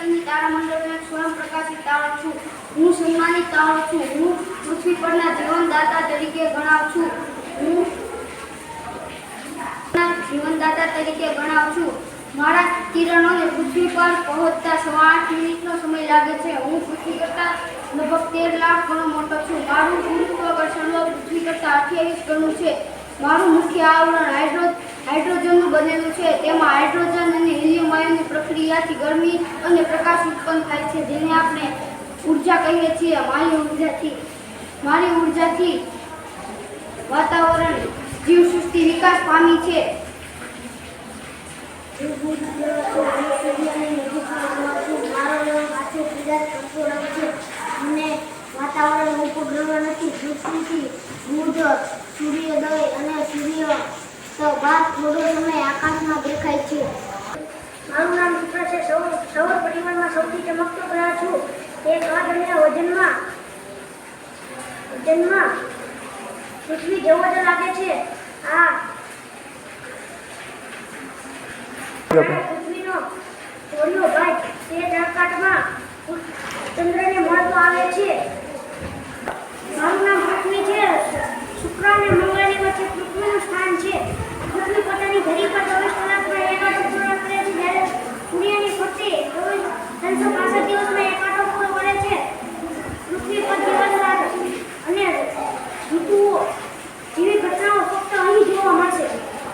સૌરમંડળની તારામંડળનો સ્વયં પ્રકાશિત તારો છું. હું સન્માનિત તારો છું. હું પૃથ્વી પરના જીવનદાતા તરીકે ગણાવ છું. હું જીવનદાતા તરીકે ગણાવ છું. મારા કિરણોને પૃથ્વી પર પહોંચતા સવા આઠ મિનિટનો સમય લાગે છે. હું પૃથ્વી કરતાં લગભગ તેર લાખ ગણો મોટો છું. મારું ગુરુત્વાકર્ષણ પૃથ્વી કરતાં અઠ્યાવીસ ગણું છે. મારું મુખ્ય આવરણ હાઇડ્રો હાઇડ્રોજનનું બનેલું છે. તેમાં વાયુની પ્રક્રિયાથી ગરમી અને પ્રકાશ ઉત્પન્ન થાય છે, જેને આપણે ઊર્જા કહીએ છીએ મારી ઉર્જાથી. મારી ઉર્જાથી વાતાવરણ જીવસૃષ્ટિ વિકાસ પામી છે. નથી, પૃથ્વીથી બુધ સૂર્યોદય અને સૂર્ય તો બાદ થોડો સમય આકાશમાં દેખાય છે. મારું નામ મિત્ર છે સૌર સૌર પરિવારમાં સૌથી ચમકતો ગ્રહ છું. એક આઠ અને વજનમાં વજનમાં પૃથ્વી જેવો જ લાગે છે. આ પૃથ્વીનો ચોર્યો ભાગ તે ચળકાટમાં ચંદ્રને મળતો આવે છે મારું નામ પૃથ્વી છે શુક્ર અને મંગળની વચ્ચે પૃથ્વીનું સ્થાન છે પૃથ્વી પોતાની ધરી પર ચોવીસ કલાકમાં એક આંટો પૂરો કરે છે જ્યારે સૂર્યની ફરતે ચોવીસ ત્રણસો પાસઠ દિવસમાં એક આંટો પૂરો કરે છે પૃથ્વી પર દિવસ રાત અને ઋતુઓ જેવી ઘટનાઓ ફક્ત અહીં જોવા મળશે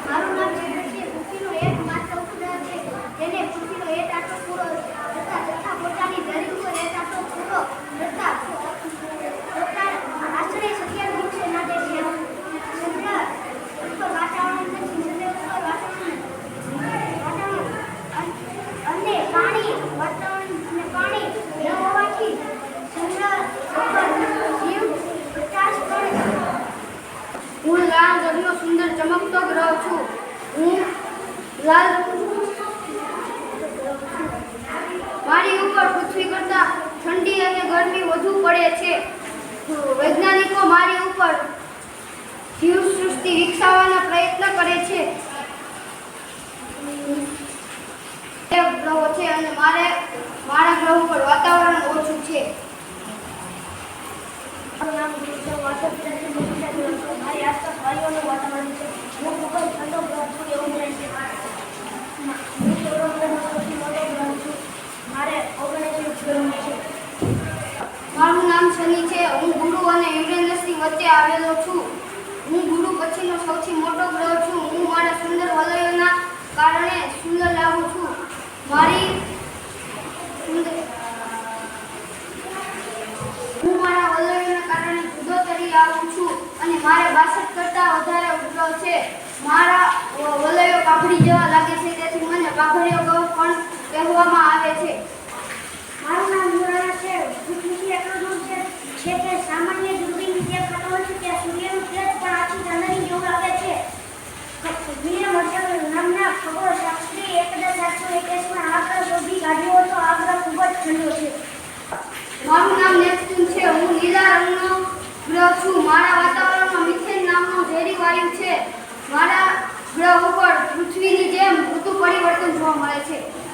મારું નામ ચેતન છે પૃથ્વીનો એક માત્ર ઉપગ્રહ છે જેને પૃથ્વીનો એક આંટો પૂરો કરતા તથા પોતાની ધરી ઉપર એક આંટો પૂરો કરતા પોતા આશરે સત્યાવીસ દિવસે નાખે છે ચંદ્ર ઉપર વાતાવરણ નથી ચંદ્ર ઉપર વાતાવરણ વાતાવરણ અન- અને પાણી વાતાવરણ અને પાણી ન હોવાથી ચંદ્ર ઉપર જીવ પ્રકાશ કરે છે હું લાલ રંગનો સુંદર ચમકતો ગ્રહ છું. હું લાલ મારી ઉપર પૃથ્વી કરતાં ઠંડી અને ગરમી વધુ પડે છે. વૈજ્ઞાનિકો મારી ઉપર જીવસૃષ્ટિ વિકસાવવાના પ્રયત્ન કરે છે. ગ્રહો છે અને મારે મારા ગ્રહ ઉપર વાતાવરણ ઓછું છે. વાયુઓનું વાતાવરણ છે. હું ખૂબ જ ઠંડો ગ્રહ છું એવું મને છે. હું સૌરમંડળનો સૌથી મોટો ગ્રહ છું. મારે ઓગણએંસી ગ્રહ છે. મારું નામ શનિ છે. હું ગુરુ અને યુરેનસની વચ્ચે આવેલો છું. હું ગુરુ પછીનો સૌથી મોટો ગ્રહ છું. હું મારા સુંદર વલયોના કારણે સુંદર લાગુ છું. મારી હું મારા વલયોના કારણે જુદો તરી આવું છું અને મારે બાસઠ મારા વલયો પાઘડી જેવા લાગે છે, તેથી મને પાઘડીયો પણ કહેવામાં આવે છે. મારું નામ યુરાનસ છે. પૃથ્વીથી એટલો દૂર છે. છે કે સામાન્ય દૂરબીન જે ખાતો હોય છે. ત્યાં સૂર્યનું તેજ પણ આખી ચાંદની જેવું લાગે છે. વિલિયમ હર્શલ નામના ખગોળશાસ્ત્રી એકદા સાતસો એકવીસમાં આ ગ્રહ શોધી કાઢ્યો હતો. આગ્રહ ખૂબ જ ઠંડો છે મારું નામ નેપચ્યુન છે હું લીલા રંગનો ગ્રહ છું મારા વાતાવરણમાં મિથેન નામનો ઝેરી વાયુ છે મારા ગ્રહ ઉપર પૃથ્વીની જેમ ઋતુ પરિવર્તન જોવા મળે છે.